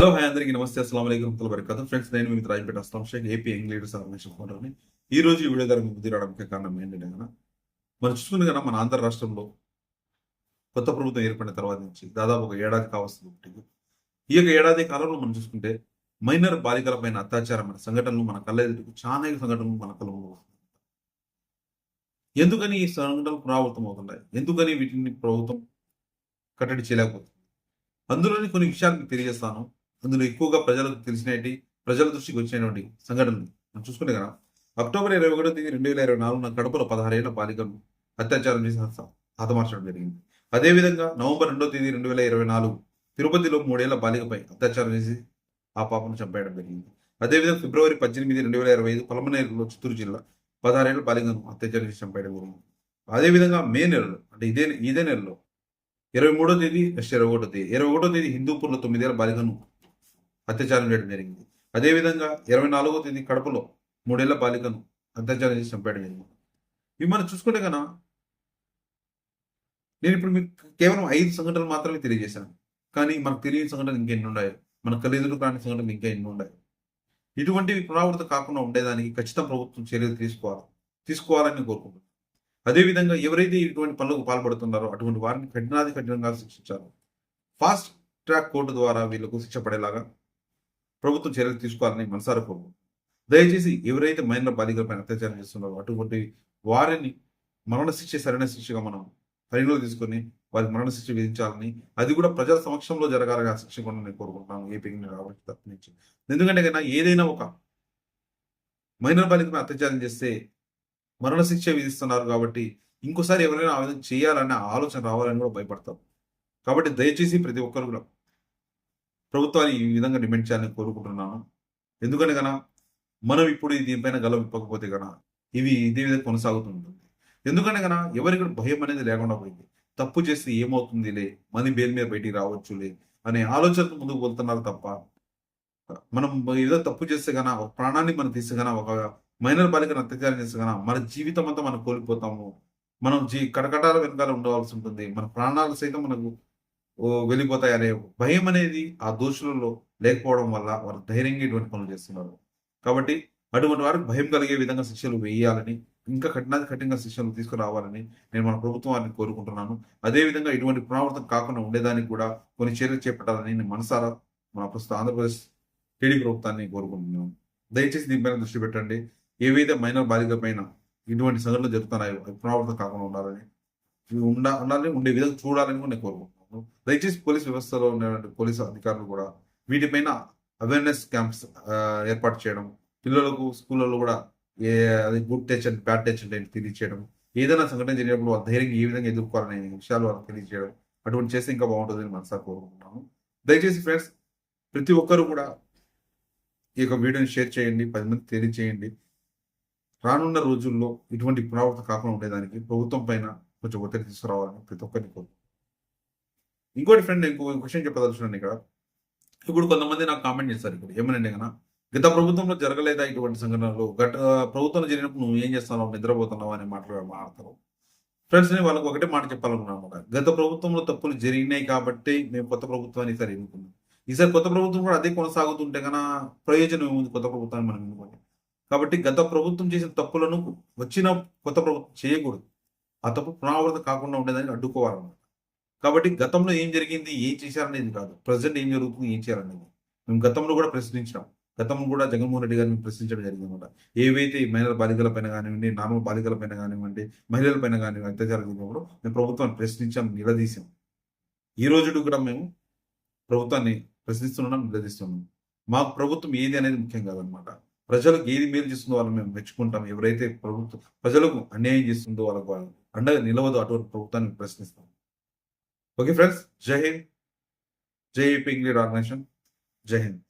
Hello hi అందరికీ నమస్తే అస్సలం అయికం వరకదు ఫ్రెండ్స్ నేను మీ Rajapeta Aslam Shaik AP young leaders organization ఫోటోని ఈ రోజు ఈ వీడియో ద్వారా మీకు కారణం ఏంటంటే కనుక మనం చూసుకునే కదా మన ఆంధ్ర రాష్ట్రంలో కొత్త ప్రభుత్వం ఏర్పడిన తర్వాత నుంచి దాదాపు ఒక ఏడాది కావాల్సింది ఒకటి ఈ యొక్క ఏడాది కాలంలో మనం చూసుకుంటే మైనర్ బాలికల పైన అత్యాచారమైన సంఘటనలు మన కళ్ళెదుటికి చాలా సంఘటనలు మన కళ్ళు ఎందుకని ఈ సంఘటనలు పునరావృతం అవుతున్నాయి? ఎందుకని వీటిని ప్రభుత్వం కట్టడి చేయలేకపోతుంది? అందులోని కొన్ని విషయాలు మీకు తెలియజేస్తాను. అందులో ఎక్కువగా ప్రజలకు తెలిసినవి ప్రజల దృష్టికి వచ్చినటువంటి సంఘటనలు మనం చూసుకుంటే కదా అక్టోబర్ ఇరవై ఒకటో తేదీ రెండు వేల ఇరవై నాలుగున కడపలో పదహారేళ్ళ బాలికను అత్యాచారం చేసి హతమార్చడం జరిగింది. అదేవిధంగా నవంబర్ రెండో తేదీ రెండు వేల ఇరవై నాలుగు తిరుపతిలో మూడేళ్ళ బాలికపై అత్యాచారం చేసి ఆ పాపను చంపేయడం జరిగింది. అదేవిధంగా ఫిబ్రవరి పద్దెనిమిది రెండు వేల ఇరవై ఐదు పలమనేరులో చిత్తూరు జిల్లా పదహారేళ్ళ బాలికను అత్యాచారం చేసి చంపేయడం జరిగింది. అదేవిధంగా మే నెలలో అంటే ఇదే ఇదే నెలలో ఇరవై మూడో తేదీ నెక్స్ట్ ఇరవై ఒకటో తేదీ ఇరవై ఒకటో తేదీ హిందూపూర్లో తొమ్మిదేళ్ళ బాలికను అత్యాచారం చేయడం జరిగింది. అదేవిధంగా ఇరవై నాలుగో తేదీ కడపలో మూడేళ్ళ బాలికను అత్యాచారం చేసి చంపేయడం జరిగింది. ఇవి మనం చూసుకుంటే కన్నా నేను ఇప్పుడు మీకు కేవలం ఐదు సంఘటనలు మాత్రమే తెలియజేశాను. కానీ మనకు తెలియని సంఘటనలు ఇంకెన్ని ఉన్నాయి? మన కలిదులు కాని సంఘటనలు ఇంకా ఎన్ని ఉన్నాయి? ఇటువంటివి పునరావృతం కాకుండా ఉండేదానికి ఖచ్చితంగా ప్రభుత్వం చర్యలు తీసుకోవాలి. తీసుకోవాలని కోరుకుంటున్నాను. అదేవిధంగా ఎవరైతే ఇటువంటి పనులకు పాల్పడుతున్నారో అటువంటి వారిని కఠినాది కఠినంగా శిక్షించాలి. ఫాస్ట్ ట్రాక్ కోర్టు ద్వారా వీళ్ళకు శిక్ష పడేలాగా ప్రభుత్వం చర్యలు తీసుకోవాలని మనసారా కోరు దయచేసి ఎవరైతే మైనర్ బాలికలపై అత్యాచారం చేస్తున్నారో అటువంటి వారిని మరణశిక్ష సరైన శిక్షగా మనం పరిగణలో తీసుకొని వారికి మరణశిక్ష విధించాలని అది కూడా ప్రజల సమక్షంలో జరగాలని ఆ శిక్ష కూడా నేను కోరుకుంటున్నాను. ఏపీకి రావడానికి తరపు నుంచి ఎందుకంటే కన్నా ఏదైనా ఒక మైనర్ బాలికపై అత్యాచారం చేస్తే మరణశిక్ష విధిస్తున్నారు కాబట్టి ఇంకోసారి ఎవరైనా ఆ విధంగా చేయాలనే ఆలోచన రావాలని కూడా భయపడతాం. కాబట్టి దయచేసి ప్రతి ఒక్కరు కూడా ప్రభుత్వాన్ని ఈ విధంగా డిమాండ్ చేయాలని కోరుకుంటున్నాను. ఎందుకంటే కన మనం ఇప్పుడు దీనిపైన గల విప్పకపోతే కనుక ఇవి ఇదే విధంగా కొనసాగుతుంటుంది. ఎందుకంటే కన ఎవరికి భయం అనేది లేకుండా పోయింది. తప్పు చేస్తే ఏమవుతుందిలే మనీ బెయిల్ మీద బయటికి రావచ్చులే అనే ఆలోచనతో ముందుకు వెళ్తున్నారు తప్ప మనం ఏదో తప్పు చేస్తే కన ఒక ప్రాణాన్ని మనం తీస్తే కన ఒక మైనర్ బాలికను అత్యాచారం చేస్తే కన మన జీవితం అంతా మనం కోల్పోతాము. మనం జీ కటకటాల వెనకాల ఉండవలసి ఉంటుంది. మన ప్రాణాలు సైతం మనకు ఓ, భయం అనేది ఆ దోషులలో లేకపోవడం వల్ల వారు ధైర్యంగా ఇటువంటి పనులు చేస్తున్నారు. కాబట్టి అటువంటి వారికి భయం కలిగే విధంగా శిక్షలు వేయాలని ఇంకా కఠినాది కఠినంగా శిక్షలు తీసుకురావాలని నేను మన ప్రభుత్వాన్ని కోరుకుంటున్నాను. అదేవిధంగా ఇటువంటి పునరావృతం కాకుండా ఉండేదానికి కూడా కొన్ని చర్యలు చేపట్టాలని నేను మనసారా మన ప్రస్తుత ఆంధ్రప్రదేశ్ టీడీ ప్రభుత్వాన్ని కోరుకుంటున్నాను. దయచేసి దీనిపైన దృష్టి పెట్టండి. ఏవైతే మైనర్ బాలిక పైన ఇటువంటి సంఘటనలు జరుగుతున్నాయో పునరావృతం కాకుండా ఉండాలని ఇవి ఉండ ఉండాలని ఉండే విధంగా చూడాలని కూడా నేను కోరుకుంటున్నాను. దయచేసి పోలీస్ వ్యవస్థలో ఉన్నటువంటి పోలీసు అధికారులు కూడా వీటిపైన అవేర్నెస్ క్యాంప్స్ ఏర్పాటు చేయడం పిల్లలకు స్కూళ్ళలో కూడా ఏ అది good touch and bad touch అంటే తెలియచేయడం ఏదైనా సంఘటన జరిగినప్పుడు ధైర్యంగా ఏ విధంగా ఎదుర్కోవాలనే విషయాలు వాళ్ళకి తెలియజేయడం అటువంటి చేస్తే ఇంకా బాగుంటుందని మనసా కోరుకుంటున్నాను. దయచేసి ఫ్రెండ్స్ ప్రతి ఒక్కరు కూడా ఈ యొక్క వీడియోని షేర్ చేయండి పది మంది తెలియచేయండి. రానున్న రోజుల్లో ఇటువంటి పునరావృతం కాకుండా ఉండేదానికి ప్రభుత్వం పైన కొంచెం ఒత్తిడి తీసుకురావాలని ప్రతి ఒక్కరిని కోరు ఇంకోటి ఫ్రెండ్ ఇంకో క్వశ్చన్ చెప్పదలుచున్నాను ఇక్కడ. ఇప్పుడు కొంతమంది నాకు కామెంట్ చేస్తారు ఇప్పుడు. ఏమనండి కదా గత ప్రభుత్వంలో జరగలేదా ఇటువంటి సంఘటనలు? గత ప్రభుత్వం జరిగినప్పుడు నువ్వు ఏం చేస్తున్నావు? నిద్రపోతున్నావు అని మాటలు మాట్లాడతారు? ఫ్రెండ్స్ నేను వాళ్ళకి ఒకటే మాట చెప్పాలనుకున్నాను అన్నమాట. గత ప్రభుత్వంలో తప్పులు జరిగినాయి కాబట్టి మేము కొత్త ప్రభుత్వాన్ని ఈసారి ఎన్నుకున్నాం. ఈసారి కొత్త ప్రభుత్వం కూడా అదే కొనసాగుతుంటే కన్నా ప్రయోజనం ఏముంది కొత్త ప్రభుత్వాన్ని మనం ఎన్నుకోండి కాబట్టి గత ప్రభుత్వం చేసిన తప్పులను వచ్చిన కొత్త ప్రభుత్వం చేయకూడదు. ఆ తప్పు పునరావృతం కాకుండా ఉండేదాన్ని అడ్డుకోవాలన్నమాట. కాబట్టి గతంలో ఏం జరిగింది ఏం చేశారనేది కాదు. ప్రజెంట్ ఏం జరుగుతుంది ఏం చేయాలనేది. మేము గతంలో కూడా ప్రశ్నించినాం. గతంలో కూడా జగన్మోహన్ రెడ్డి గారిని ప్రశ్నించడం జరిగింది అనమాట ఏవైతే మహిళల బాలికల పైన కానివ్వండి నార్మల్ బాలికల పైన కానివ్వండి మహిళల పైన కానివ్వండి అత్యాచారం జరిగినప్పుడు మేము ప్రభుత్వాన్ని ప్రశ్నించాం నిలదీశాం. ఈ రోజు కూడా మేము ప్రభుత్వాన్ని ప్రశ్నిస్తున్నాం నిలదీస్తున్నాం. మాకు ప్రభుత్వం ఏది అనేది ముఖ్యం కాదనమాట ప్రజలకు ఏది మేలు చేస్తుందో వాళ్ళని మేము మెచ్చుకుంటాం. ఎవరైతే ప్రభుత్వం ప్రజలకు అన్యాయం చేస్తుందో వాళ్ళకు వాళ్ళు అండగా నిలవదు అటువంటి ప్రభుత్వాన్ని ప్రశ్నిస్తాం. ఓకే ఫ్రెండ్స్ జై హింద్ జై ఏపీ ఇంగ్లీడ్ ఆర్గనైజేషన్ జై హింద్